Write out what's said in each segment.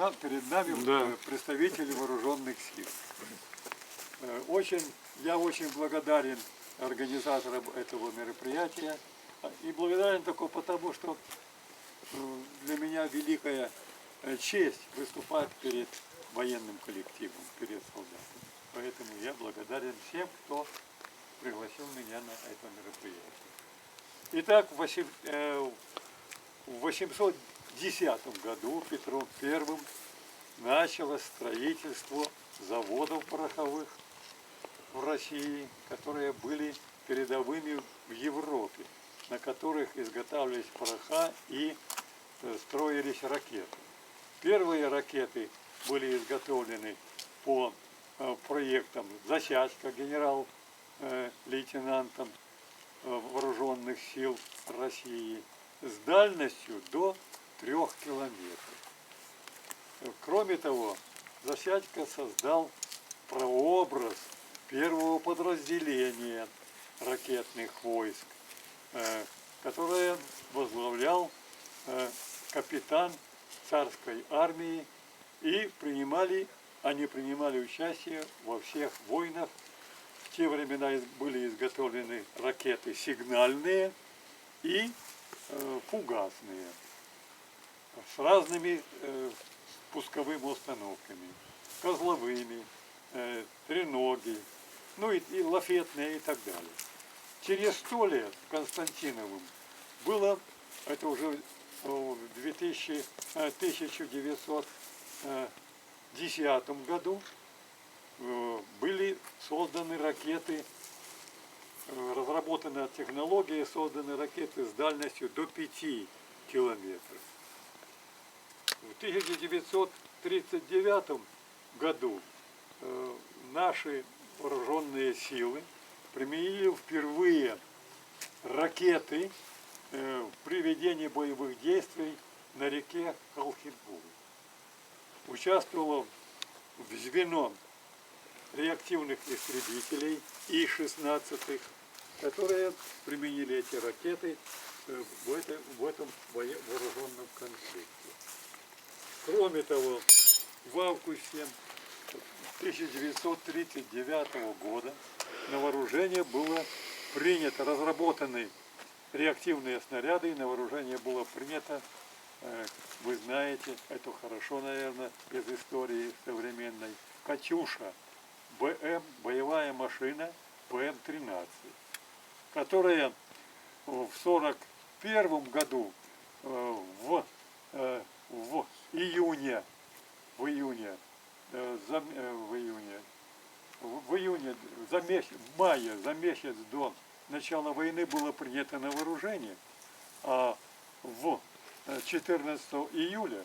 нам, перед нами Да. э, представители вооруженных сил. Э, Очень, я очень благодарен организаторам этого мероприятия. И благодарен только потому, что э, для меня великая честь выступать перед военным коллективом, перед солдатами. Поэтому я благодарен всем, кто пригласил меня на это мероприятие. Итак, в восем- э, в 810 году Петром I началось строительство заводов пороховых в России, которые были передовыми в Европе, на которых изготавливались пороха и э, строились ракеты. Первые ракеты были изготовлены по э, проектам Засядько генерал-лейтенантом э, вооруженных сил России с дальностью до трех километров. Кроме того, Засядько создал прообраз первого подразделения ракетных войск, э, которое возглавлял э, капитан царской армии и принимали, они принимали участие во всех войнах. В те времена были изготовлены ракеты сигнальные и э, фугасные с разными э, пусковыми установками, козловыми, э, треноги, ну и, и лафетные и так далее. Через сто лет Константиновым было, это уже в 2000, э, 1910 году, э, были созданы ракеты, э, разработана технология, созданы ракеты с дальностью до 5 километров. В 1939 году э, наши вооруженные силы применили впервые ракеты э, при ведении боевых действий на реке Колхидбур. Участвовало в звено реактивных истребителей И-16, которые применили эти ракеты э, в, это- в этом вооруженном конфликте. Кроме того, в августе 1939 года на вооружение было принято, разработаны реактивные снаряды, и на вооружение было принято, э, вы знаете, это хорошо, наверное, из истории современной, «Катюша», БМ, боевая машина БМ-13, которая в 1941 году э, в, э, в июне, в июне, э, за, э, в июне, в, в июне, за месяц, в мае, за месяц до начала войны было принято на вооружение, а в э, 14 июля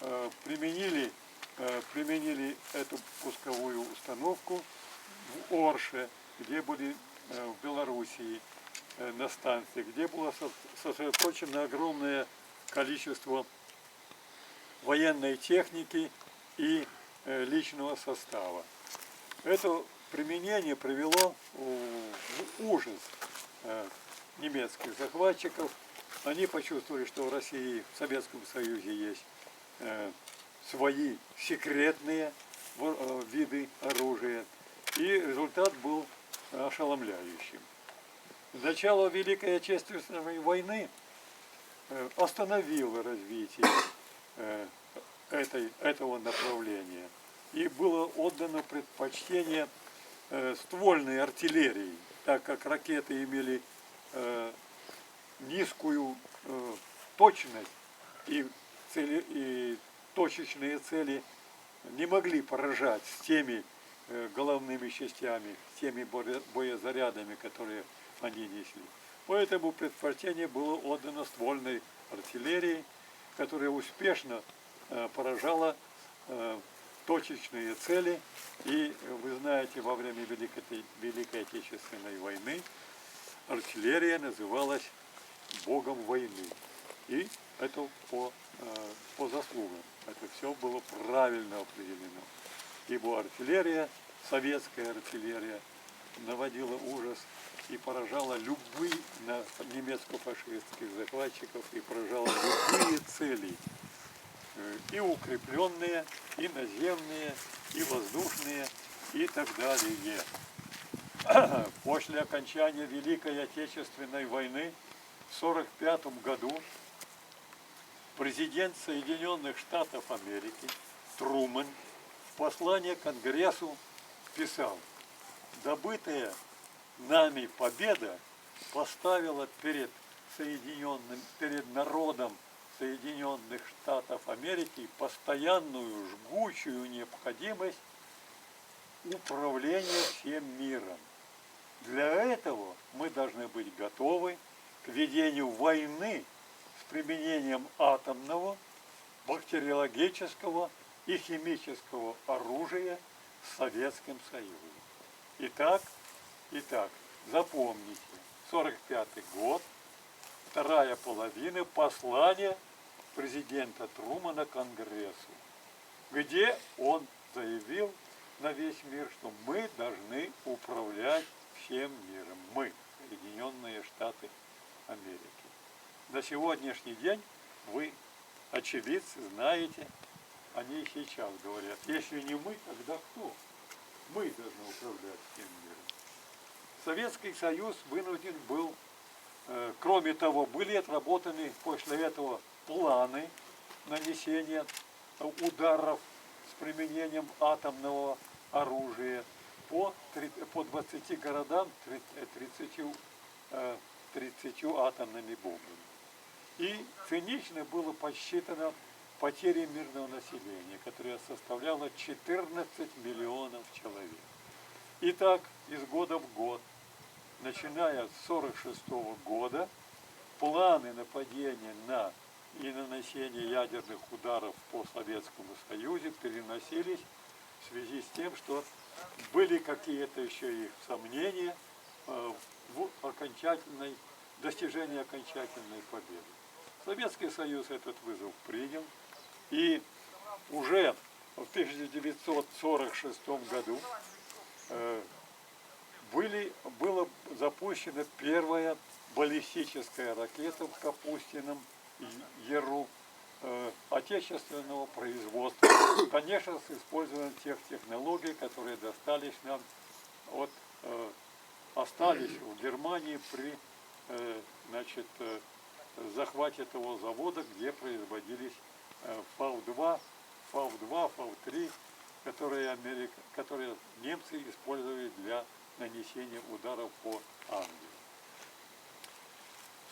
э, применили, э, применили эту пусковую установку в Орше, где были э, в Белоруссии э, на станции, где было со- сосредоточено огромное количество военной техники и э, личного состава. Это применение привело в ужас э, немецких захватчиков. Они почувствовали, что в России, в Советском Союзе есть э, свои секретные виды оружия. И результат был ошеломляющим. Начало Великой Отечественной войны остановило развитие этой, этого направления. И было отдано предпочтение э, ствольной артиллерии, так как ракеты имели э, низкую э, точность и, цели, и точечные цели не могли поражать с теми э, головными частями, с теми боезарядами, которые они несли. Поэтому предпочтение было отдано ствольной артиллерии, которая успешно э, поражала э, точечные цели. И вы знаете, во время Великой, Великой Отечественной войны артиллерия называлась богом войны. И это по, э, по заслугам. Это все было правильно определено. Ибо артиллерия, советская артиллерия, наводила ужас и поражала любые на немецко-фашистских захватчиков и поражала любые цели э, и укрепленные, и наземные, и воздушные, и так далее. После окончания Великой Отечественной войны в 1945 году президент Соединенных Штатов Америки Трумэн в послании Конгрессу писал, добытая нами победа поставила перед Соединенным, перед народом Соединенных Штатов Америки постоянную жгучую необходимость управления всем миром. Для этого мы должны быть готовы к ведению войны с применением атомного, бактериологического и химического оружия с Советским Союзом. Итак, итак, запомните, 45 год, вторая половина послания президента Трумана Конгрессу, где он заявил на весь мир, что мы должны управлять всем миром. Мы, Соединенные Штаты Америки. На сегодняшний день вы, очевидцы, знаете, они сейчас говорят, если не мы, тогда кто? Мы должны управлять всем миром. Советский Союз вынужден был, э, кроме того, были отработаны после этого планы нанесения ударов с применением атомного оружия по, по 20 городам три- э, 30, э, 30 атомными бомбами. И цинично было подсчитано потери мирного населения, которое составляло 14 миллионов человек. Итак, из года в год, начиная с 1946 года, планы нападения на и нанесения ядерных ударов по Советскому Союзу переносились в связи с тем, что были какие-то еще их сомнения э, в окончательной достижении окончательной победы. Советский Союз этот вызов принял, и уже в 1946 году э, были, была запущена первая баллистическая ракета в Капустином Яру э, отечественного производства. Конечно, с использованием тех технологий, которые достались нам от, э, остались в Германии при э, значит, э, захвате того завода, где производились э, ФАУ-2, ФАУ-2, ФАУ-3, которые, Америка, которые немцы использовали для нанесения ударов по Англии.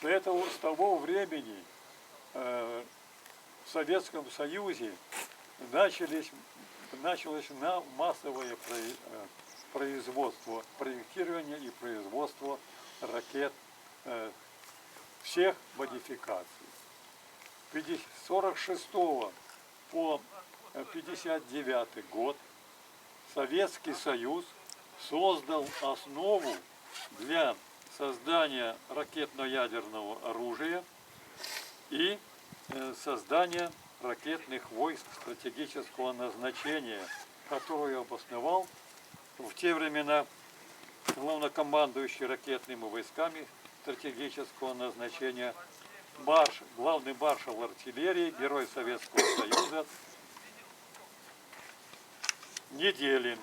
С, этого, с того времени э, в Советском Союзе начались, началось на массовое э, производство, проектирование и производство ракет э, всех модификаций. С 46 по э, 59 год Советский Союз создал основу для создания ракетно-ядерного оружия и э, создания ракетных войск стратегического назначения, которую обосновал в те времена главнокомандующий ракетными войсками стратегического назначения марш, главный маршал артиллерии, герой Советского Союза Неделин.